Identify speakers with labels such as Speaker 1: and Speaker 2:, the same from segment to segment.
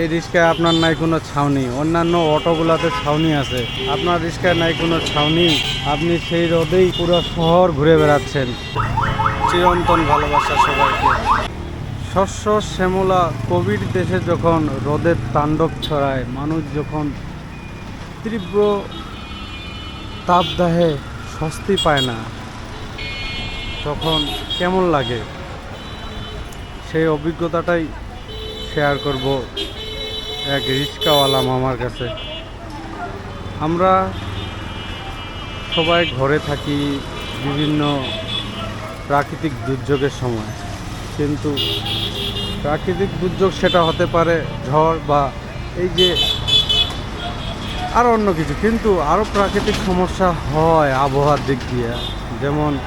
Speaker 1: এই রিক্সায় আপনার নাই কোনো ছাউনি। অন্যান্য অটোগুলাতে ছাউনি আছে। আপনার রিক্সায় নাই কোনো ছাউনি। আপনি সেই রোদেই পুরো শহর ঘুরে বেড়াচ্ছেন। চিরন্তন ভালোবাসা সবাইকে। শস্য শ্যামলা কোভিড দেশে যখন রোদের তাণ্ডব ছড়ায়, মানুষ যখন তীব্র তাপদাহে স্বস্তি পায় না, তখন কেমন লাগে? সেই অভিজ্ঞতাটাই শেয়ার করব। এক রিক্সাওয়ালা মামার কাছে। আমরা সবাই ঘরে থাকি বিভিন্ন প্রাকৃতিক দুর্যোগের সময়। কিন্তু প্রাকৃতিক দুর্যোগ সেটা হতে পারে ঝড় বা এই যে আরও অন্য কিছু। কিন্তু আরও প্রাকৃতিক সমস্যা হয় আবহাওয়ার দিক দিয়ে। যেমন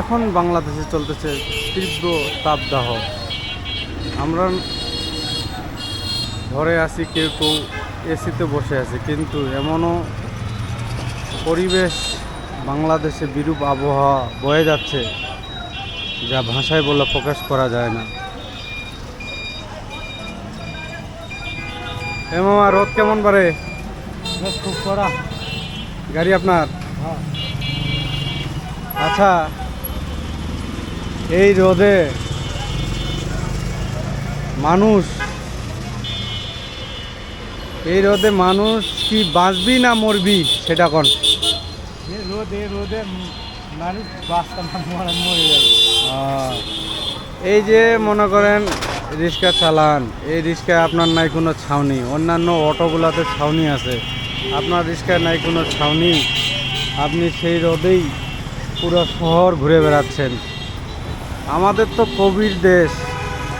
Speaker 1: এখন বাংলাদেশে চলতেছে তীব্র তাপদাহ। আমরা ঘরে আছি কেউ কেউ এসিতে বসে আছে। কিন্তু এমনও পরিবেশ বাংলাদেশে বিরূপ আবহাওয়া বয়ে যাচ্ছে যা ভাষায় বলে প্রকাশ করা যায় না। এ মামা রোদ কেমন পারে
Speaker 2: খুব কড়া।
Speaker 1: গাড়ি আপনার?
Speaker 2: হ্যাঁ।
Speaker 1: আচ্ছা এই রোদে মানুষ এই রোদে মানুষ কি বাঁচবি না মরবি সেটা কোন?
Speaker 2: রোদ রোদে মানুষ মরে যাবে।
Speaker 1: এই যে মনে করেন রিক্সা চালান এই রিক্সায় আপনার নাই কোনো ছাউনি অন্যান্য অটোগুলাতে ছাউনি আছে আপনার রিক্সায় নাই কোনো ছাউনি আপনি সেই রোদেই পুরো শহর ঘুরে বেড়াচ্ছেন। আমাদের তো কবির দেশ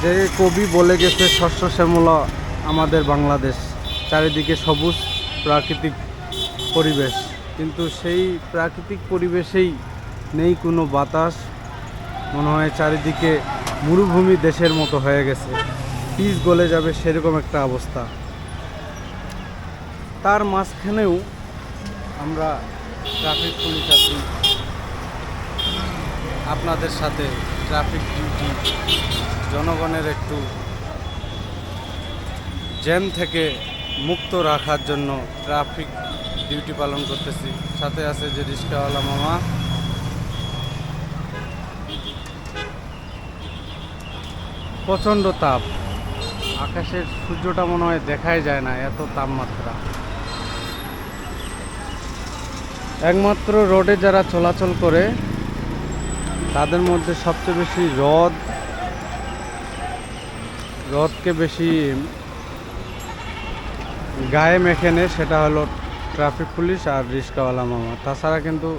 Speaker 1: যে কবি বলে গেছে শস্য শ্যামলা আমাদের বাংলাদেশ। চারিদিকে সবুজ প্রাকৃতিক পরিবেশ। কিন্তু সেই প্রাকৃতিক পরিবেশেই নেই কোনো বাতাস। মনে হয় চারিদিকে মরুভূমি দেশের মতো হয়ে গেছে। পিচ গলে যাবে সেরকম একটা অবস্থা। তার মাঝখানেও আমরা ট্রাফিক পুলিশ আছি। আপনাদের সাথে ট্রাফিক ডিউটি, জনগণের একটু জ্যাম থেকে মুক্ত রাখার জন্য ট্রাফিক ডিউটি পালন করতেছি। সাথে আছে যে রিক্সাওয়ালা মামা। প্রচণ্ড তাপ। আকাশের সূর্যটা মনে হয় দেখাই যায় না, এত তাপমাত্রা। একমাত্র রোডে যারা চলাচল করে, তাদের মধ্যে সবচেয়ে বেশি রদ। রদকে বেশি গায়ে মেখে সেটা হলো ট্রাফিক পুলিশ আর রিক্সাওয়ালা মামা। তাছাড়া কিন্তু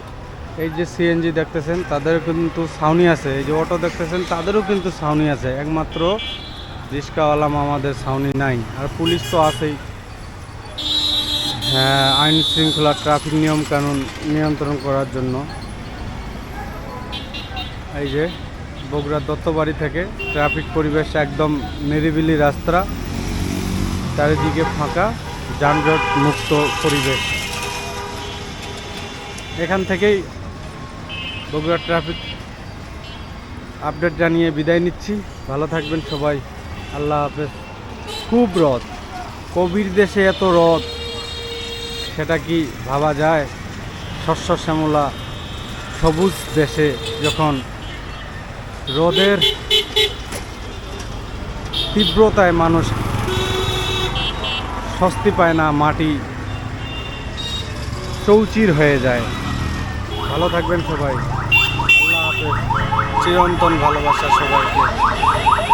Speaker 1: এই যে সিএনজি দেখতেছেন তাদের কিন্তু ছাউনি আছে। এই যে অটো দেখতেছেন, তাদেরও কিন্তু ছাউনি আছে। একমাত্র রিক্সাওয়ালা মামাদের ছাউনি নাই। আর পুলিশ তো আছেই। হ্যাঁ আইন শৃঙ্খলা, ট্রাফিক নিয়ম কানুন নিয়ন্ত্রণ করার জন্য। এই যে বগুড়া দত্তবাড়ি থেকে ট্রাফিক পরিবেশ একদম নিরিবিলি রাস্তা। চারিদিকে ফাঁকা। যানজট মুক্ত পরিবেশ। এখান থেকেই বগুড়া ট্রাফিক আপডেট জানিয়ে বিদায় নিচ্ছি। ভালো থাকবেন সবাই। আল্লাহ হাফেজ। খুব রদ। কবির দেশে এত রদ, সেটা কি ভাবা যায়? শস্য, শ্যামলা, সবুজ দেশে যখন রোদের তীব্রতায় মানুষ স্বস্তি পায় না, মাটি চৌচির হয়ে যায়। ভালো থাকবেন সবাই। আল্লাহ হাফেজ। চিরন্তন ভালোবাসা সবাইকে।